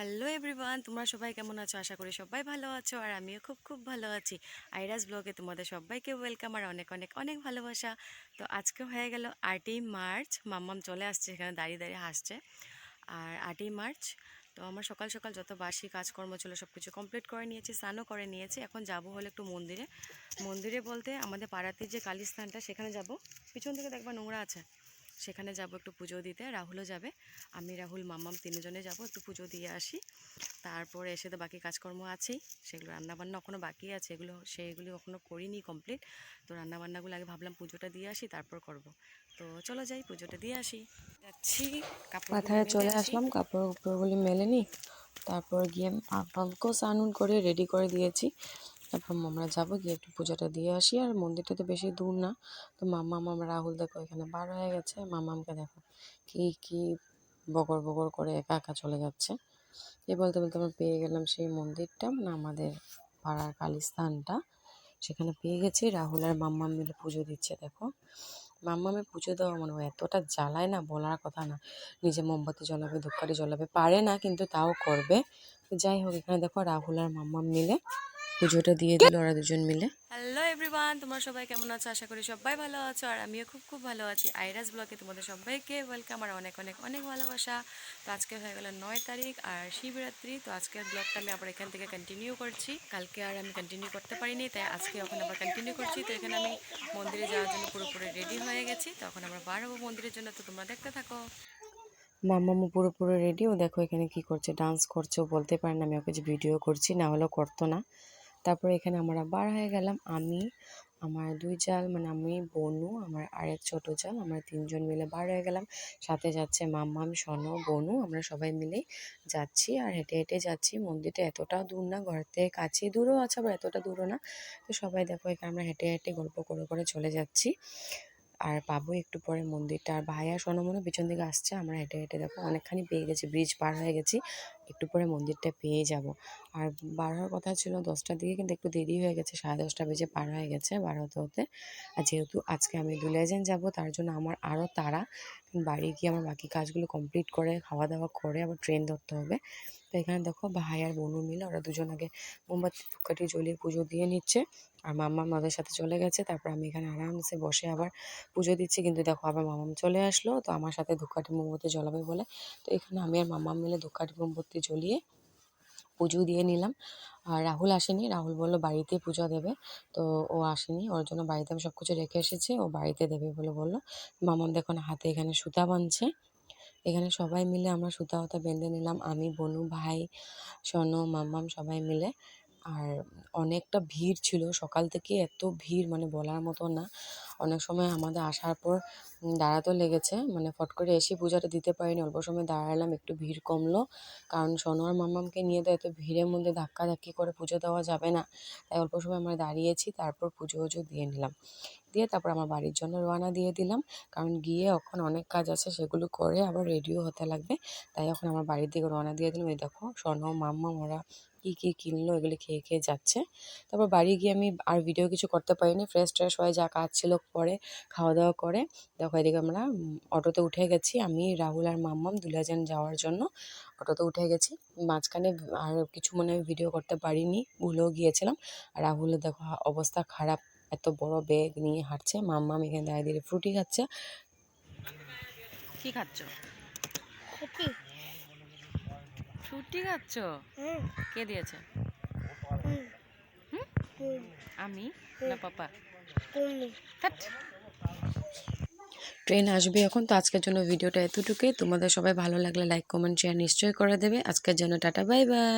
Hello everyone, তোমরা সবাই কেমন আছো? আশা করি সবাই ভালো আছো আর আমিও খুব খুব ভালো আছি। আইরাস ব্লগে তোমাদের সবাইকে ওয়েলকাম আর অনেক অনেক অনেক ভালোবাসা। তো আজকে হয়ে গেল আটই মার্চ, মাম্মাম চলে আসছে এখানে, দাঁড়িয়ে দাঁড়িয়ে হাসছে। আর আটই মার্চ, তো আমার সকাল সকাল যত বাসি কাজকর্ম ছিল সব কিছু কমপ্লিট করে নিয়েছি, স্নানও করে নিয়েছি। এখন যাব হলো একটু মন্দিরে। মন্দিরে বলতে আমাদের পাড়াতে যে কালীস্থানটা, সেখানে যাব। পিছন থেকে দেখবা নোংরা আছে। সেখানে যাব একটু পুজো দিতে রাহুলও যাবে। আমি রাহুল মাম্মাম তিনজনে যাব একটু পুজো দিয়ে আসি। তারপরে এসে তো বাকি কাজকর্ম আছেই সেগুলো রান্নাবান্না এখনও বাকি আছে এগুলো সেগুলো এখনও করিনি কমপ্লিট তো রান্নাবান্নাগুলো আগে ভাবলাম পুজোটা দিয়ে আসি তারপর করব। তো চলো যাই পুজোটা দিয়ে আসি। যাচ্ছি কাপড় মাথায় চলে আসলাম কাপড় উপরগুলি মেলে নি। তারপর গিয়ে আপাকেও স্নান করে রেডি করে দিয়েছি। তারপর আমরা যাব গিয়ে একটু পূজাটা দিয়ে আসি। আর মন্দিরটা তো বেশি দূর না। তো মাম্মা মামা রাহুল দেখো এখানে বার হয়ে গেছে। মামামকে দেখো কি কি বগর বগর করে একা একা চলে যাচ্ছে। এ বলতে বলতে আমরা পেয়ে গেলাম সেই মন্দিরটা মানে আমাদের পাড়ার কালীস্থানটা। সেখানে পেয়ে গেছি। রাহুল আর মাম্মাম মিলে পুজো দিচ্ছে, দেখো। মাম্মামে পুজো দেওয়া মানে ও এতটা জ্বালায় না, বলার কথা না। নিজে মোমবাতি জ্বলাবে, ধূপকাঠি জ্বলাবে, পারে না, কিন্তু তাও করবে। যাই হোক, এখানে দেখো রাহুল আর মাম্মাম মিলে পুজোটা দিয়ে দিল ওরা দুজন মিলে। হ্যালো এভরিওয়ান তোমরা সবাই কেমন আছো? আশা করি সবাই ভালো আছো আর আমিও খুব খুব ভালো আছি। আইরাস ব্লগে তোমাদের সবাইকে ওয়েলকাম আর অনেক অনেক অনেক ভালোবাসা। তো আজকে হয়ে গেল নয় তারিখ আর শিবরাত্রি তো আজকের ব্লগটা আমি আবার এখান থেকে কন্টিনিউ করছি। কালকে আর আমি কন্টিনিউ করতে পারিনি তাই আজকে এখন আবার কন্টিনিউ করছি। তো এখানে আমি মন্দিরে যাওয়ার জন্য পুরোপুরি রেডি হয়ে গেছি। তখন আমরা বার হব মন্দিরের জন্য তো তোমরা দেখতে থাকো। মাম্মামু পুরো পুরো রেডি ও দেখো এখানে কি করছে ডান্স করছে বলতে পারে না আমি ওকে যে ভিডিও করছি না হলেও করতো না। তারপরে এখানে আমরা বার হয়ে গেলাম। আমি, আমার দুই জাল মানে আমি, বনু, আমার আরেক ছোট জাল, আমরা তিনজন মিলে বার হয়ে গেলাম। সাথে যাচ্ছে মাম্মাম, সনো, বনু, আমরা সবাই মিলে যাচ্ছি আর হেঁটে হেঁটে যাচ্ছি। মন্দিরটা এতটা দূর না, ঘর থেকে কাছে দূরও আছে, আবার এতটা দূরও না। তো সবাই দেখো, এখানে আমরা হেঁটে হেঁটে গল্প করে করে চলে যাচ্ছি। আর পাবো একটু পরে মন্দিরটা। আর ভাইয়া সোনামনে পিছন দিকে আসছে, আমরা হেঁটে হেঁটে দেখো, অনেকখানি পেয়ে গেছি ব্রিজ পার হয়ে গেছি। একটু পরে মন্দিরটা পেয়ে যাব। আর বার হওয়ার কথা ছিল দশটার দিকে কিন্তু একটু দেরি হয়ে গেছে, সাড়ে দশটা বেজে পার হয়ে গেছে বার হতে হতে। আর যেহেতু আজকে আমি দুলেজেন যাব, তার জন্য আমার আরও তাড়া। বাড়ি গিয়ে আমার বাকি কাজগুলো কমপ্লিট করে খাওয়া দাওয়া করে আবার ট্রেন ধরতে হবে। তো এখানে দেখো ভাই আর বোনু মিলে ওরা দুজন আগে মোমবাতি ধূপকাঠি জ্বলিয়ে পুজো দিয়ে নিচ্ছে। আর মাম্মা আমাদের সাথে চলে গেছে, তারপর আমি এখানে আরামসে বসে আবার পুজো দিচ্ছি। কিন্তু দেখো আবার মামাম চলে আসলো, তো আমার সাথে ধূপকাঠি মোমবাতি জ্বলাবে বলে। তো এখানে আমি আর মামাম মিলে ধূপকাঠি মোমবাতি জ্বলিয়ে পুজো দিয়ে নিলাম। আর রাহুল আসেনি, রাহুল বলল বাড়িতে পুজো দেবে। তো ও আসেনি, ওর জন্য বাড়িতে আমি সব কিছু রেখে এসেছি, ও বাড়িতে দেবে বলে বলল। মামাম দেখুন হাতে এখানে সুতা বাঁধছে। এখানে সবাই মিলে আমরা সুতা হতা বেঁধে নিলাম। আমি, বনু, ভাই, সন, মাম্মাম সবাই মিলে। আর অনেকটা ভিড় ছিল। সকাল থেকে এত ভিড় মানে বলার মতো না। অনেক সময় আমাদের আসার পর দাঁড়াতেও লেগেছে। মানে ফট করে এসে পূজাটা দিতে পারিনি। অল্প সময় দাঁড়ালাম, একটু ভিড় কমলো। কারণ সোনু আর মাম্মামকে নিয়ে তো এত ভিড়ের মধ্যে ধাক্কাধাক্কি করে পুজো দেওয়া যাবে না। তাই অল্প সময় আমরা দাঁড়িয়েছি, তারপর পুজো উজো দিয়ে নিলাম। দিয়ে তারপর আমার বাড়ির জন্য রওনা দিয়ে দিলাম। কারণ গিয়ে এখন অনেক কাজ আছে, সেগুলো করে আবার রেডিও হতে লাগবে। তাই এখন আমার বাড়ির দিকে রওনা দিয়ে দিলাম। এই দেখো স্বর্ণ মাম্মা, ওরা কী কী কিনলো, এগুলো খেয়ে খেয়ে যাচ্ছে। তারপর বাড়ি গিয়ে আমি আর ভিডিও কিছু করতে পারিনি। ফ্রেশ ট্রেশ হয়ে যা কাজ ছিল করে খাওয়া দাওয়া করে। দেখো এদিকে আমরা অটোতে উঠে গেছি আমি রাহুল আর মাম্মাম দুলাজান যাওয়ার জন্য। অটোতে উঠে গেছি। মাঝখানে আর কিছু মনে হয় ভিডিও করতে পারিনি ভুলেও গিয়েছিলাম। আর রাহুলের দেখো অবস্থা খারাপ। এত বড় ব্যাগ নিয়ে হাঁটছে। মাম্মাম এখানে দাঁড়িয়ে দাঁড়িয়ে ফ্রুটি খাচ্ছে। কি খাচ্ছ? ফ্রুটি খাচ্ছ? হুম। কে দিয়েছে? আমি না পাপা? ট্রেন আসবে এখন, তো আজকের জন্য ভিডিওটা এতটুকুই। তোমাদের সবাই ভালো লাগলে লাইক কমেন্ট শেয়ার নিশ্চয়ই করে দেবে। আজকের জন্য টাটা বাই বাই